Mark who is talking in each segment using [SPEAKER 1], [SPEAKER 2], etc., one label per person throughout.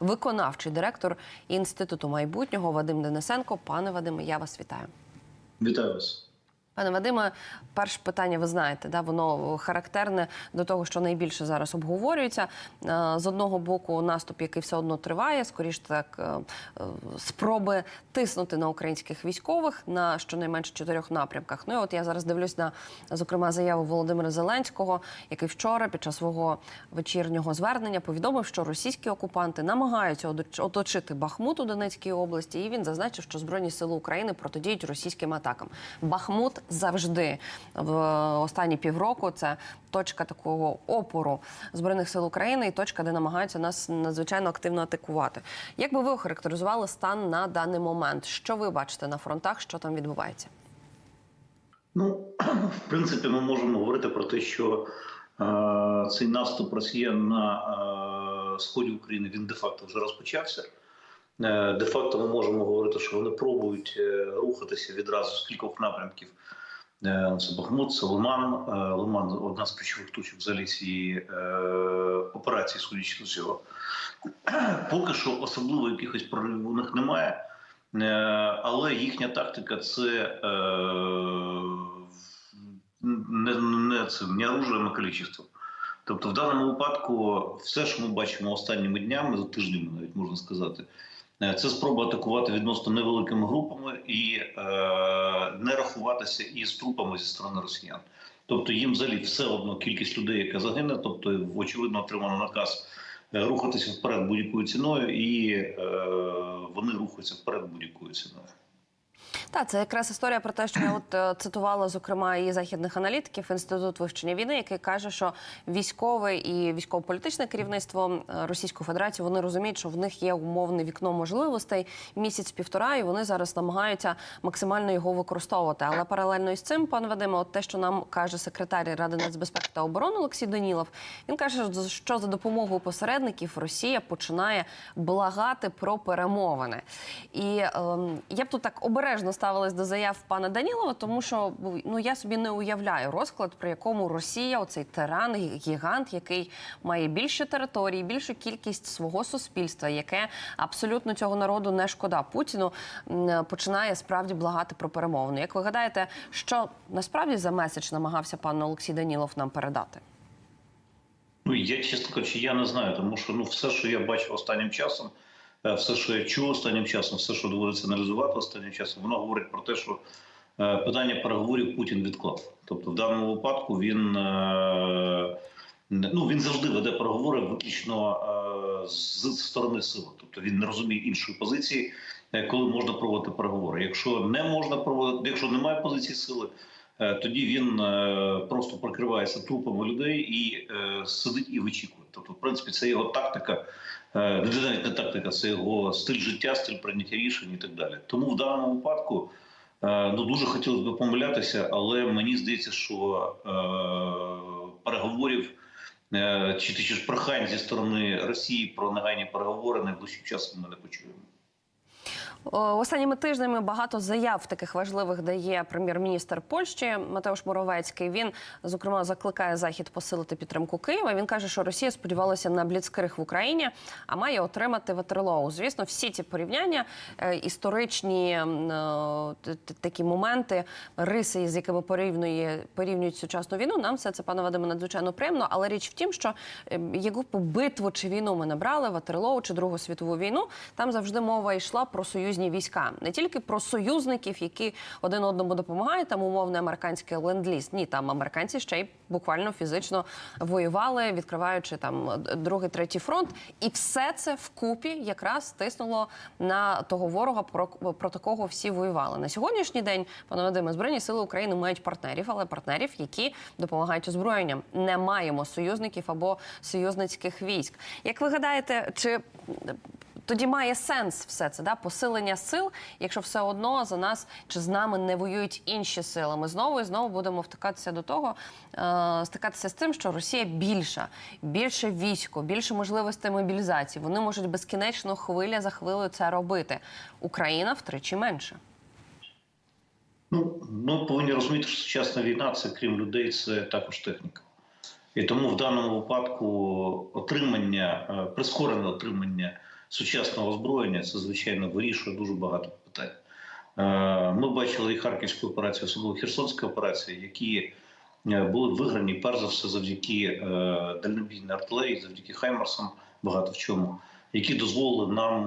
[SPEAKER 1] виконавчий директор інституту майбутнього Вадим Денисенко. Пане Вадиме, я вас вітаю.
[SPEAKER 2] Вітаю вас.
[SPEAKER 1] Пане Вадиме, перше питання, ви знаєте, да, воно характерне до того, що найбільше зараз обговорюється. Е, З одного боку, наступ, який все одно триває, скоріш так е, е, спроби тиснути на українських військових на щонайменше чотирьох напрямках. Ну і от я зараз дивлюсь на зокрема заяву Володимира Зеленського, який вчора під час свого вечірнього звернення повідомив, що російські окупанти намагаються оточити Бахмут у Донецькій області, і він зазначив, що збройні сили України протидіють російським атакам. Бахмут завжди в останні півроку це точка такого опору збройних сил України і точка, де намагаються нас надзвичайно активно атакувати. Як би ви охарактеризували стан на даний момент? Що ви бачите на фронтах? Що там відбувається?
[SPEAKER 2] Ну, в принципі, ми можемо говорити про те, що е, цей наступ Росіян на е, сході України він де-факто вже розпочався. Е, де-факто ми можемо говорити, що вони пробують е, рухатися відразу з кількох напрямків. Е, Це Бахмут, це Лиман. Лиман одна з ключових точок взагалі цієї операції, судячи з цього. Поки що особливо якихось проривів у них немає. Але їхня тактика це не, не, це не оружием, а количеством. Тобто, в даному випадку, все, що ми бачимо останніми днями, за тижнями, навіть можна сказати, це спроба атакувати відносно невеликими групами і е, не рахуватися із трупами зі сторони росіян. Тобто їм взагалі все одно кількість людей, яка загине, тобто, очевидно, отримано наказ е, рухатися вперед будь-якою ціною, і е, вони рухаються вперед будь-якою ціною.
[SPEAKER 1] Так, це якраз історія про те, що я от е, цитувала зокрема і західних аналітиків інститут вивчення війни, який каже, що військове і військово-політичне керівництво е, Російської Федерації вони розуміють, що в них є умовне вікно можливостей місяць-півтора, і вони зараз намагаються максимально його використовувати. Але паралельно із цим, пан Вадиме, от те, що нам каже секретар Ради нацбезпеки та оборони Олексій Данілов, він каже, що за допомогою посередників Росія починає благати про перемовини. І ем, я б тут так обережно ставилась до заяв пана Данілова, тому що ну я собі не уявляю розклад, при якому Росія, оцей тиран, гігант, який має більше території, більшу кількість свого суспільства, яке абсолютно цього народу не шкода Путіну, починає справді благати про перемовини. Як ви гадаєте, що насправді за меседж намагався пан Олексій Данілов нам передати?
[SPEAKER 2] Ну, я чесно кажучи, я не знаю, тому що ну все, що я бачив останнім часом, що я чув останнім часом, все, що доводиться аналізувати останнім часом, воно говорить про те, що е, питання переговорів Путін відклав. Тобто, в даному випадку він е, ну він завжди веде переговори виключно е, з сторони сили. Тобто він не розуміє іншої позиції, коли можна проводити переговори. Якщо не можна проводити, якщо немає позиції сили. Тоді він просто прикривається трупами людей і сидить і вичікує. Тобто, в принципі, це його тактика, е, не тактика, це його стиль життя, стиль прийняття рішень і так далі. Тому в даному випадку е, ну дуже хотілося б помилятися, але мені здається, що е, переговорів е, чи чи ж прохань зі сторони Росії про негайні переговори найближчим часом ми не почуємо.
[SPEAKER 1] Останніми тижнями багато заяв таких важливих дає прем'єр-міністр Польщі Матеуш Моровецький. Він зокрема закликає захід посилити підтримку Києва. Він каже, що Росія сподівалася на бліцкриг в Україні, а має отримати Ватерлоу. Звісно, всі ці порівняння, е, історичні е, такі моменти, риси, з якими порівнює порівнюють сучасну війну. Нам все це пане Вадиме надзвичайно приємно. Але річ в тім, що е, яку битву чи війну ми набрали, Ватерлоу чи Другу світову війну, там завжди мова йшла про союзні війська, не тільки про союзників, які один одному допомагають, там умовний американський ленд-ліз. Ні, там американці ще й буквально фізично воювали, відкриваючи там другий, третій фронт, і все це вкупі якраз тиснуло на того ворога, про, проти кого всі воювали. На сьогоднішній день, пане Вадиме, збройні сили України мають партнерів, але партнерів, які допомагають озброєнням. Не маємо союзників або союзницьких військ. Як ви гадаєте, чи тоді має сенс все це да посилення сил, якщо все одно за нас чи з нами не воюють інші сили. Ми знову і знову будемо втикатися до того, е, стикатися з тим, що Росія більша, більше військо, більше можливостей мобілізації. Вони можуть безкінечно хвиля за хвилею це робити. Україна втричі менше.
[SPEAKER 2] Ну, ми повинні розуміти, що сучасна війна це крім людей, це також техніка. І тому в даному випадку отримання, е, прискорене отримання сучасного озброєння, це звичайно вирішує дуже багато питань. Е, Ми бачили і Харківську операцію, особливо Херсонську операцію, які е, були виграні перш за все завдяки е, дальнобійній артилерії, завдяки Хаймарсам, багато в чому, які дозволили нам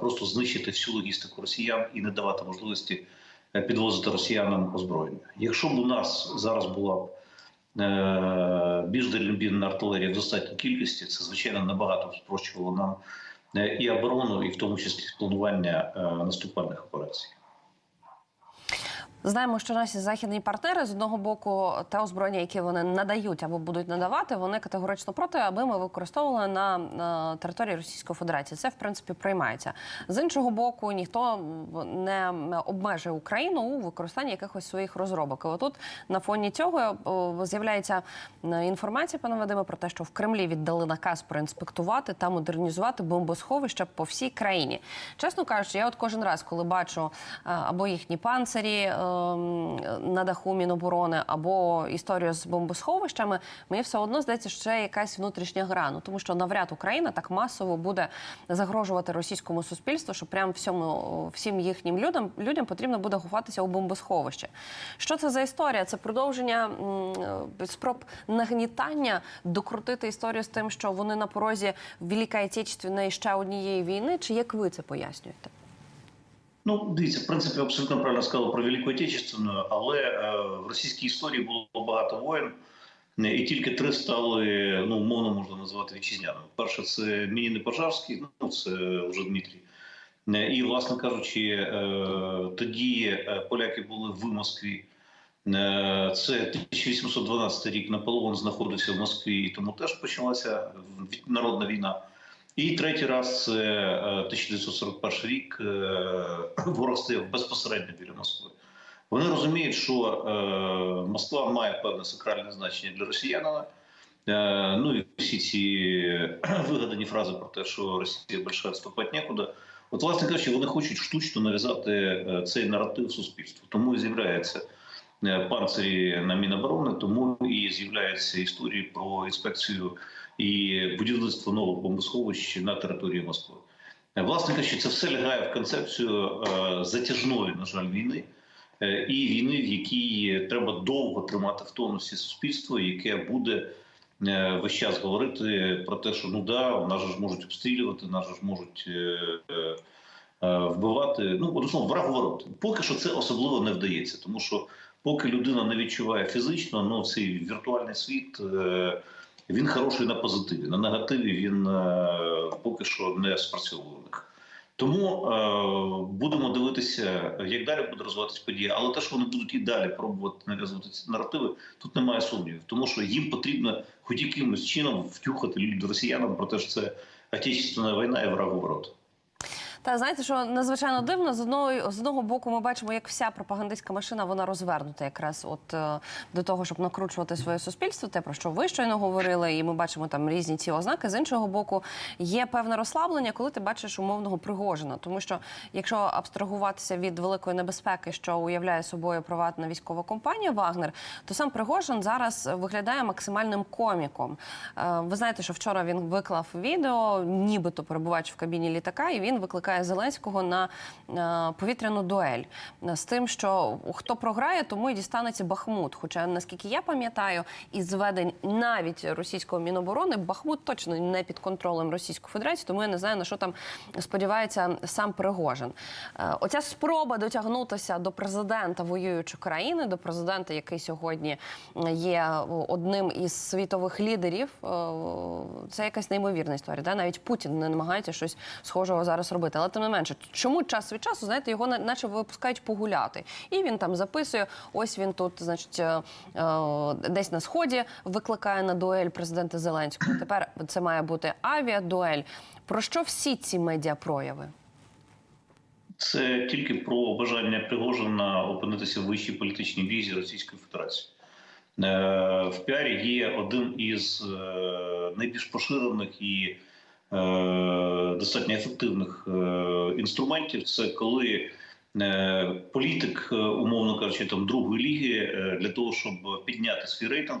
[SPEAKER 2] просто знищити всю логістику росіян і не давати можливості підвозити росіянам озброєння. Якщо б у нас зараз була б більш дальнобійна артилерія в достатній кількості, це звичайно набагато спрощувало нам і оборону, і в тому числі планування е, наступальних операцій.
[SPEAKER 1] Знаємо, що наші західні партнери з одного боку те озброєння, яке вони надають або будуть надавати, вони категорично проти, аби ми використовували на, на території Російської Федерації. Це в принципі приймається. З іншого боку, ніхто не обмежує Україну у використанні якихось своїх розробок. І отут на фоні цього з'являється е, інформація, пане Вадиме, про те, що в Кремлі віддали наказ проінспектувати та модернізувати бомбосховища по всій країні. Чесно кажучи, я от кожен раз, коли бачу е, або їхні панцирі е, на даху Міноборони, або історію з бомбосховищами, мені все одно здається, що це якась внутрішня гра. Ну тому що навряд Україна так масово буде загрожувати російському суспільству, що прям всьому всім їхнім людям людям потрібно буде ховатися у бомбосховище. Що це за історія? Це продовження спроб нагнітання докрутити історію з тим, що вони на порозі Великої Отечественної ще однієї війни. Чи як ви це пояснюєте?
[SPEAKER 2] Ну, дивіться, в принципі, абсолютно правильно сказали про Велику Отечественну, але е, в російській історії було багато воєн, е, і тільки три стали, ну, умовно можна назвати вітчизняними. Перше, це Мініни Пожарський, ну це вже Дмитрій. Е, І, власне кажучи, е, тоді е, поляки були в Москві. Е, Це 1812 рік Наполеон знаходився в Москві, і тому теж почалася народна війна. І третій раз це е, 1941 рік. е, Ворог стояв безпосередньо біля Москви. Вони розуміють, що е, Москва має певне сакральне значення для росіянина. Е, Ну і всі ці вигадані фрази про те, що Росія більше відступати нікуди. От, власне кажучи, вони хочуть штучно нав'язати е, цей наратив суспільству. Тому і з'являється е, панцирі на Міноборони, тому і з'являються історії про інспекцію і будівництво нових бомбосховищ на території Москви. Е, Власне кажучи, це все лягає в концепцію е, затяжної, на жаль, війни. е, І війни, в якій треба довго тримати в тонусі суспільство, яке буде е, весь час говорити про те, що ну да, нас ж можуть обстрілювати, нас ж можуть е, е, е, вбивати. Ну, словом, враг ворот. Поки що це особливо не вдається, тому що поки людина не відчуває фізично, ну цей віртуальний світ. е, Він хороший на позитиві, на негативі він е, поки що не спрацьовує. Тому е, будемо дивитися, як далі буде розвиватися подія. Але те, що вони будуть і далі пробувати нав'язувати ці наративи, тут немає сумнівів, тому що їм потрібно хоч якимось чином втюхати росіянам про те, що це отечественна війна і враг ворот.
[SPEAKER 1] Та знаєте, що надзвичайно дивно з одного з одного боку, ми бачимо, як вся пропагандистська машина вона розвернута якраз от е, до того, щоб накручувати своє суспільство, те про що ви щойно говорили, і ми бачимо там різні ці ознаки. З іншого боку, є певне розслаблення, коли ти бачиш умовного Пригожина. Тому що якщо абстрагуватися від великої небезпеки, що уявляє собою приватна військова компанія Вагнер, то сам Пригожин зараз виглядає максимальним коміком. Е, Ви знаєте, що вчора він виклав відео, нібито перебуваючи в кабіні літака, і він викликає Зеленського на е, повітряну дуель з тим, що хто програє, тому і дістанеться Бахмут. Хоча, наскільки я пам'ятаю, із зведень навіть російського міноборони Бахмут точно не під контролем Російської Федерації, тому я не знаю на що там сподівається сам Пригожин. Е, Оця спроба дотягнутися до президента воюючої країни, до президента, який сьогодні є одним із світових лідерів. е, Це якась неймовірна історія. Да? Навіть Путін не намагається щось схожого зараз робити. Але тим не менше, чому час від часу, знаєте, його на- наче випускають погуляти, і він там записує. Ось він тут, значить, е, е, десь на сході викликає на дуель президента Зеленського. Тепер це має бути авіадуель. Про що всі ці медіапрояви?
[SPEAKER 2] Це тільки про бажання Пригожина опинитися в вищій політичній візі Російської Федерації. Е, В піарі є один із найбільш поширених і достатньо ефективних е, інструментів. Це коли е, політик, е, умовно кажучи, там другої ліги, е, для того, щоб підняти свій рейтинг,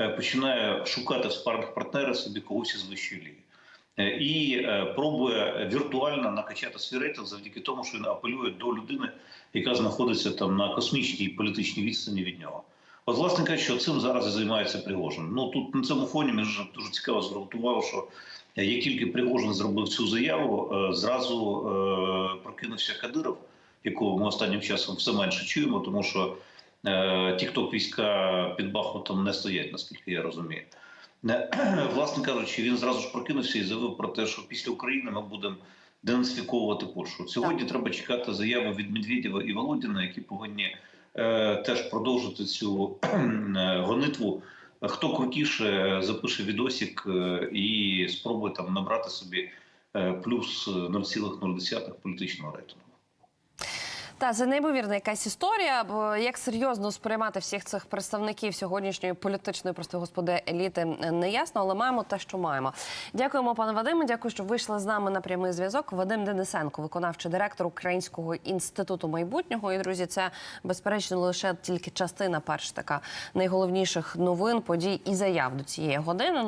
[SPEAKER 2] е, починає шукати в спарних партнера собі когось із вищої ліги. е, і е, пробує віртуально накачати свій рейтинг завдяки тому, що він апелює до людини, яка знаходиться там на космічній політичній відстані від нього. От, власне кажучи, що цим зараз і займається Пригожин. Ну тут на цьому фоні мені дуже цікаво увагу, що е, як тільки Пригожин зробив цю заяву, е, зразу е, прокинувся Кадиров, якого ми останнім часом все менше чуємо, тому що е, тікток війська під Бахмутом не стоять, наскільки я розумію. Е, Власне кажучи, він зразу ж прокинувся і заявив про те, що після України ми будемо денацифіковувати Польщу. Сьогодні треба чекати заяви від Медведєва і Володіна, які повинні е, теж продовжити цю е, гонитву. Хто крутіше запише відосик е, і спробує там набрати собі е, плюс 0,0 політичного рейтингу.
[SPEAKER 1] Та це неймовірна якась історія. Бо як серйозно сприймати всіх цих представників сьогоднішньої політичної прости господи еліти не ясно, але маємо те, що маємо. Дякуємо, пане Вадиме. Дякую, що вийшли з нами на прямий зв'язок. Вадим Денисенко, виконавчий директор Українського інституту майбутнього. І друзі, це безперечно лише тільки частина перш така найголовніших новин, подій і заяв до цієї години.